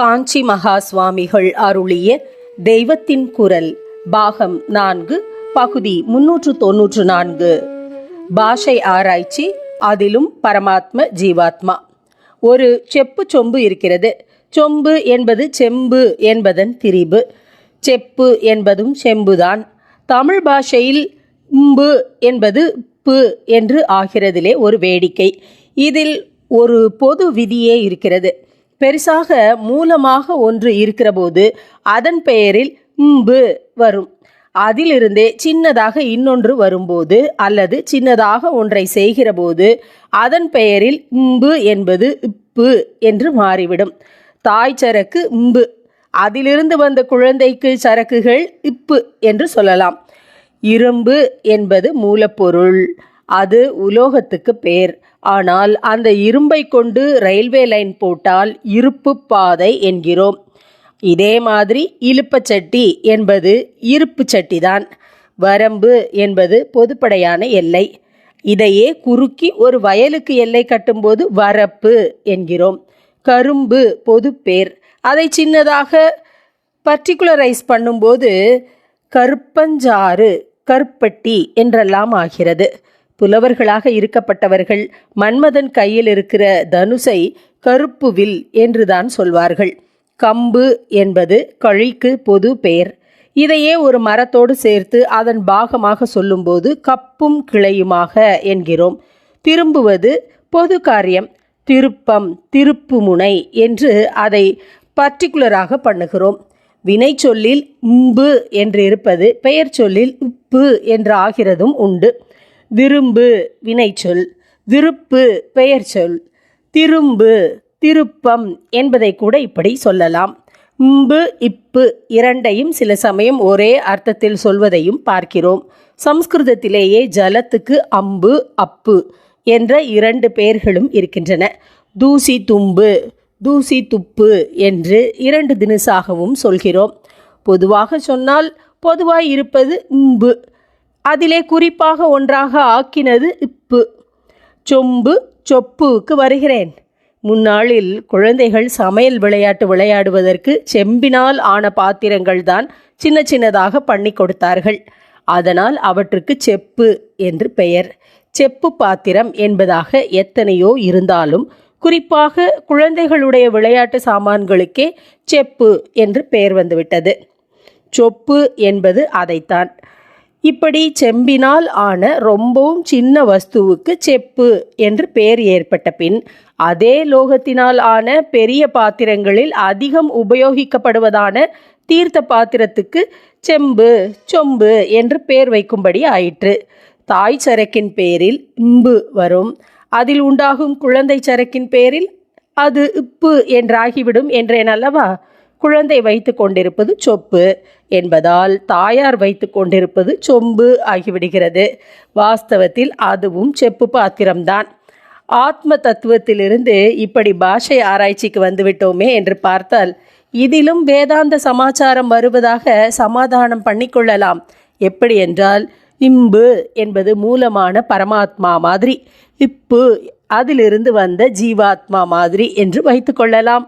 காஞ்சி மகா சுவாமிகள் அருளிய தெய்வத்தின் குரல் பாகம் நான்கு பகுதி முன்னூற்று தொன்னூற்று நான்கு. பாஷை ஆராய்ச்சி அதிலும் பரமாத்ம ஜீவாத்மா. ஒரு செப்பு சொம்பு இருக்கிறது. சொம்பு என்பது செம்பு என்பதன் திரிபு. செப்பு என்பதும் செம்புதான். தமிழ் பாஷையில் உம்பு என்பது பு என்று ஆகிறதிலே ஒரு வேடிக்கை. இதில் ஒரு பொது விதியே இருக்கிறது. பெருசாக மூலமாக ஒன்று இருக்கிறபோது அதன் பெயரில் ம்பு வரும். அதிலிருந்தே சின்னதாக இன்னொன்று வரும்போது அல்லது சின்னதாக ஒன்றை செய்கிறபோது அதன் பெயரில் ம்பு என்பது இப்பு என்று மாறிவிடும். தாய் சரக்கு இம்பு அதிலிருந்து வந்த குழந்தைக்கு சரக்குகள் இப்பு என்று சொல்லலாம். இரும்பு என்பது மூலப்பொருள். அது உலோகத்துக்கு பேர். ஆனால் அந்த இரும்பை கொண்டு ரயில்வே லைன் போட்டால் இருப்பு பாதை என்கிறோம். இதே மாதிரி இழுப்பச்சட்டி என்பது இருப்பு சட்டி தான் வரம்பு என்பது பொதுப்படையான எல்லை. இதையே குறுக்கி ஒரு வயலுக்கு எல்லை கட்டும்போது வரப்பு என்கிறோம். கரும்பு பொது பேர் அதை சின்னதாக பர்டிகுலரைஸ் பண்ணும்போது கருப்பஞ்சாறு கருப்பட்டி என்றெல்லாம் ஆகிறது. புலவர்களாக இருக்கப்பட்டவர்கள் மன்மதன் கையில் இருக்கிற தனுசை கருப்பு வில் என்றுதான் சொல்வார்கள். கம்பு என்பது கழிக்கு பொது பெயர். இதையே ஒரு மரத்தோடு சேர்த்து அதன் பாகமாக சொல்லும்போது கப்பும் கிளையுமாக என்கிறோம். திரும்புவது பொது காரியம். திருப்பம் திருப்புமுனை என்று அதை பர்டிகுலராக பண்ணுகிறோம். வினை சொல்லில் உம்பு என்று இருப்பது பெயர் சொல்லில் உப்பு என்று ஆகிறதும் உண்டு. விரும்பு வினைச்சொல் விருப்பு பெயர்ச்சொல் திரும்பு திருப்பம் என்பதை கூட இப்படி சொல்லலாம். உம்பு இப்பு இரண்டையும் சில சமயம் ஒரே அர்த்தத்தில் சொல்வதையும் பார்க்கிறோம். சம்ஸ்கிருதத்திலேயே ஜலத்துக்கு அம்பு அப்பு என்ற இரண்டு பெயர்களும் இருக்கின்றன. தூசி தும்பு தூசி துப்பு என்று இரண்டு தினுசாகவும் சொல்கிறோம். பொதுவாக சொன்னால் பொதுவாய் இருப்பது இம்பு. அதிலே குறிப்பாக ஒன்றாக ஆக்கினது இப்பு. சொம்பு சொப்புக்கு வருகிறேன். முன்னாளில் குழந்தைகள் சமையல் விளையாட்டு விளையாடுவதற்கு செம்பினால் ஆன பாத்திரங்கள் தான் சின்ன சின்னதாக பண்ணி கொடுத்தார்கள். அதனால் அவற்றுக்கு செப்பு என்று பெயர். செப்பு பாத்திரம் என்பதாக எத்தனையோ இருந்தாலும் குறிப்பாக குழந்தைகளுடைய விளையாட்டு சாமான்களுக்கே செப்பு என்று பெயர் வந்துவிட்டது. சொப்பு என்பது அதைத்தான். இப்படி செம்பினால் ஆன ரொம்பவும் சின்ன வஸ்துவுக்கு செப்பு என்று பெயர் ஏற்பட்ட பின் அதே லோகத்தினால் ஆன பெரிய பாத்திரங்களில் அதிகம் உபயோகிக்கப்படுவதான தீர்த்த பாத்திரத்துக்கு செம்பு சொம்பு என்று பெயர் வைக்கும்படி ஆயிற்று. தாய் சரக்கின் பேரில் இம்பு வரும். அதில் உண்டாகும் குழந்தை சரக்கின் பேரில் அது இப்பு என்றாகிவிடும் என்றேன் அல்லவா? குழந்தை வைத்து கொண்டிருப்பது சொப்பு என்பதால் தாயார் வைத்து கொண்டிருப்பது சொம்பு ஆகிவிடுகிறது. வாஸ்தவத்தில் அதுவும் செப்பு பாத்திரம்தான். ஆத்ம தத்துவத்திலிருந்து இப்படி பாஷை ஆராய்ச்சிக்கு வந்துவிட்டோமே என்று பார்த்தால் இதிலும் வேதாந்த சமாச்சாரம் வருவதாக சமாதானம் பண்ணிக்கொள்ளலாம் எப்படி என்றால் இம்பு என்பது மூலமான பரமாத்மா மாதிரி இப்பு அதிலிருந்து வந்த ஜீவாத்மா மாதிரி என்று வைத்துக்கொள்ளலாம்